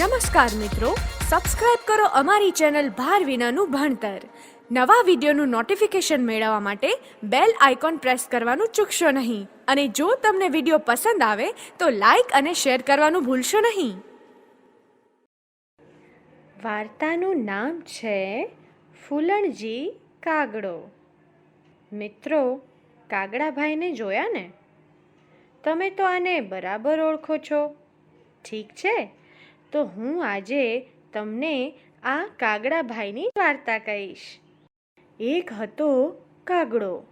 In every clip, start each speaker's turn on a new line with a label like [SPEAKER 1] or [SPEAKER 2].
[SPEAKER 1] નમસ્કાર મિત્રો સબસ્ક્રાઇબ કરો અમારી ચેનલ ભાર વિનાનું ભણતર. નવા વિડીયોનું નોટિફિકેશન મેળવવા માટે બેલ આઇકોન પ્રેસ કરવાનું ચૂકશો નહીં. અને જો તમને વીડિયો પસંદ આવે, તો લાઈક અને શેર કરવાનું ભૂલશો નહીં. વાર્તાનું નામ છે ફૂલણજી કાગડો. મિત્રો, કાગડાભાઈને જોયા ને? તમે તો આને બરાબર ઓળખો છો. ઠીક છે? તો હું આજે તમને આ કાગડાભાઈની વાર્તા કહીશ. એક હતો કાગડો.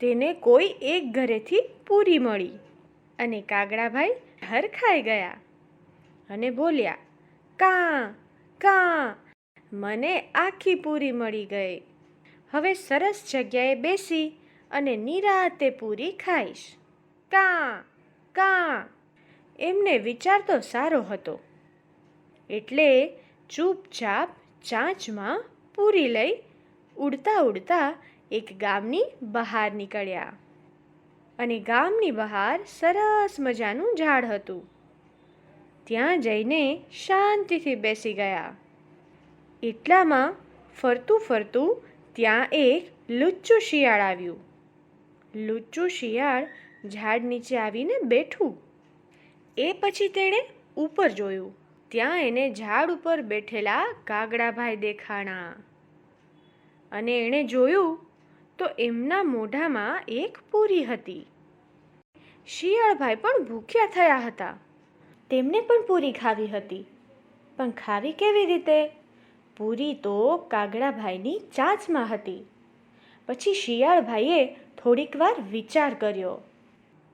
[SPEAKER 1] તેને કોઈ એક ઘરેથી પૂરી મળી અને કાગડાભાઈ હરખાઈ ગયા અને બોલ્યા, કાં કાં, મને આખી પૂરી મળી ગઈ. હવે સરસ જગ્યાએ બેસી અને નિરાતે પૂરી ખાઈશ. કાં કાં. એમને વિચાર તો સારો હતો. એટલે ચૂપચાપ ચાંચમાં પૂરી લઈ ઉડતા ઉડતા એક ગામની બહાર નીકળ્યા. અને ગામની બહાર સરસ મજાનું ઝાડ હતું. ત્યાં જઈને શાંતિથી બેસી ગયા. એટલામાં ફરતું ફરતું ત્યાં એક લુચ્ચું શિયાળ આવ્યું. લુચ્ચું શિયાળ ઝાડ નીચે આવીને બેઠું. એ પછી તેણે ઉપર જોયું. ત્યાં એને ઝાડ ઉપર બેઠેલા કાગડાભાઈ દેખાણા. અને એણે જોયું તો એમના મોઢામાં એક પૂરી હતી. શિયાળભાઈ પણ ભૂખ્યા થયા હતા. તેમને પણ પૂરી ખાવી હતી. પણ ખાવી કેવી રીતે? પૂરી તો કાગડાભાઈની ચાંચમાં હતી. પછી શિયાળભાઈએ થોડીક વાર વિચાર કર્યો.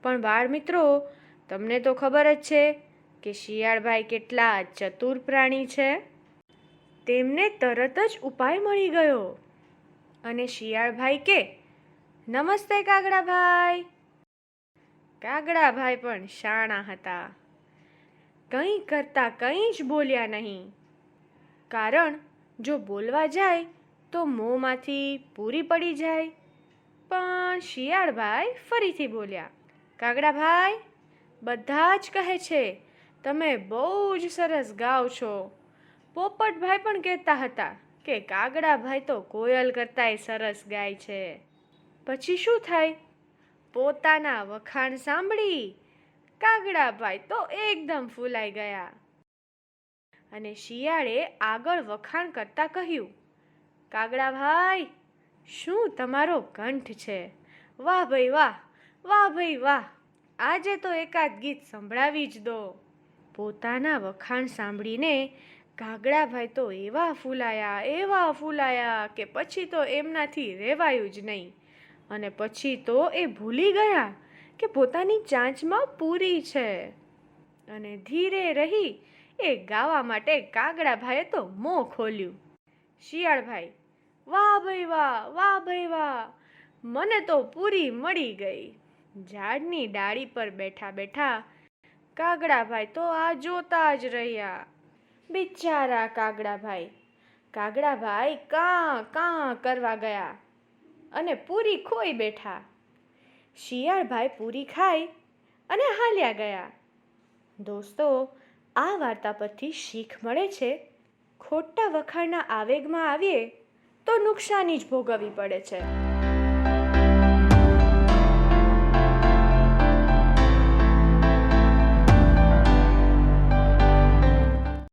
[SPEAKER 1] પણ બાળ મિત્રો તમને તો ખબર જ છે કે શિયાળભાઈ કેટલા ચતુર પ્રાણી છે. તેમને તરત જ ઉપાય મળી ગયો. અને શિયાળભાઈ કે, નમસ્તે કાગડાભાઈ. કાગડાભાઈ પણ શાણા હતા. કંઈ કરતા કંઈ જ બોલ્યા નહીં. કારણ જો બોલવા જાય તો મોંમાંથી પૂરી પડી જાય. પણ શિયાળભાઈ ફરીથી બોલ્યા, કાગડાભાઈ બધા જ કહે છે, તમે બહુ જ સરસ ગાઓ છો. પોપટભાઈ પણ કહેતા હતા કે, કાગડાભાઈ તો કોયલ કરતાંય સરસ ગાય છે. પછી શું થાય? પોતાના વખાણ સાંભળી કાગડાભાઈ તો એકદમ ફૂલાઈ ગયા. અને શિયાળે આગળ વખાણ કરતાં કહ્યું, કાગડાભાઈ, શું તમારો કંઠ છે? વાહ ભાઈ વાહ વાહ ભાઈ વાહ. આજે તો એકાદ ગીત સંભળાવી જ દો. પોતાના વખાણ સાંભળીને કાગડાભાઈ તો એવા ફૂલાયા એવા ફૂલાયા કે પછી તો એમનાથી રહેવાયું જ નહીં. અને પછી તો એ ભૂલી ગયા કે પોતાની ચાંચમાં પૂરી છે. અને ધીરે રહી એ ગાવા માટે કાગડાભાઈએ તો મોં ખોલ્યું. શિયાળભાઈ વાહ ભાઈ વાહ વાહ ભાઈ વાહ, મને તો પૂરી મળી ગઈ. ઝાડની ડાળી પર બેઠા બેઠા કાગડાભાઈ તો આ જોતા જ રહ્યા. બિચારા કાગડાભાઈ કાગડાભાઈ કાં કાં કરવા ગયા અને પૂરી ખોઈ બેઠા. શિયાળભાઈ પૂરી ખાઈ અને હાલ્યા ગયા. દોસ્તો, આ વાર્તા પરથી શીખ મળે છે. ખોટા વખાણના આવેગમાં આવીએ તો નુકસાની જ ભોગવવી પડે છે.